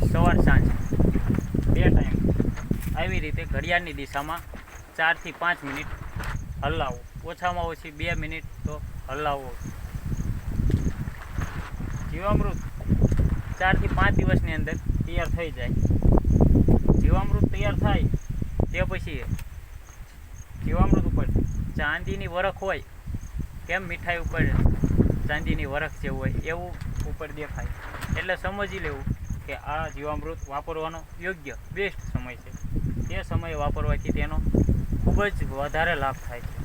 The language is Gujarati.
રોજ સવાર સાંજ. બે ટાઈમ આવી રીતે ઘડિયાળની દિશામાં ચારથી પાંચ મિનિટ હલાવો. ઓછામાં ઓછી બે મિનિટ તો હલાવો. જીવામૃત ચારથી પાંચ દિવસની અંદર તૈયાર થઈ જાય. જીવામૃત તૈયાર થાય તે પછી જીવામૃત ઉપર ચાંદીની વરખ હોય, કેમ મીઠાઈ ઉપર ચાંદીની વરખ જે હોય એવું ઉપર દેખાય. એટલે સમજી લેવું કે આ જીવામૃત વાપરવાનો યોગ્ય બેસ્ટ સમય છે. તે સમયે વાપરવાથી તેનો ખૂબ જ વધારે લાભ થાય છે.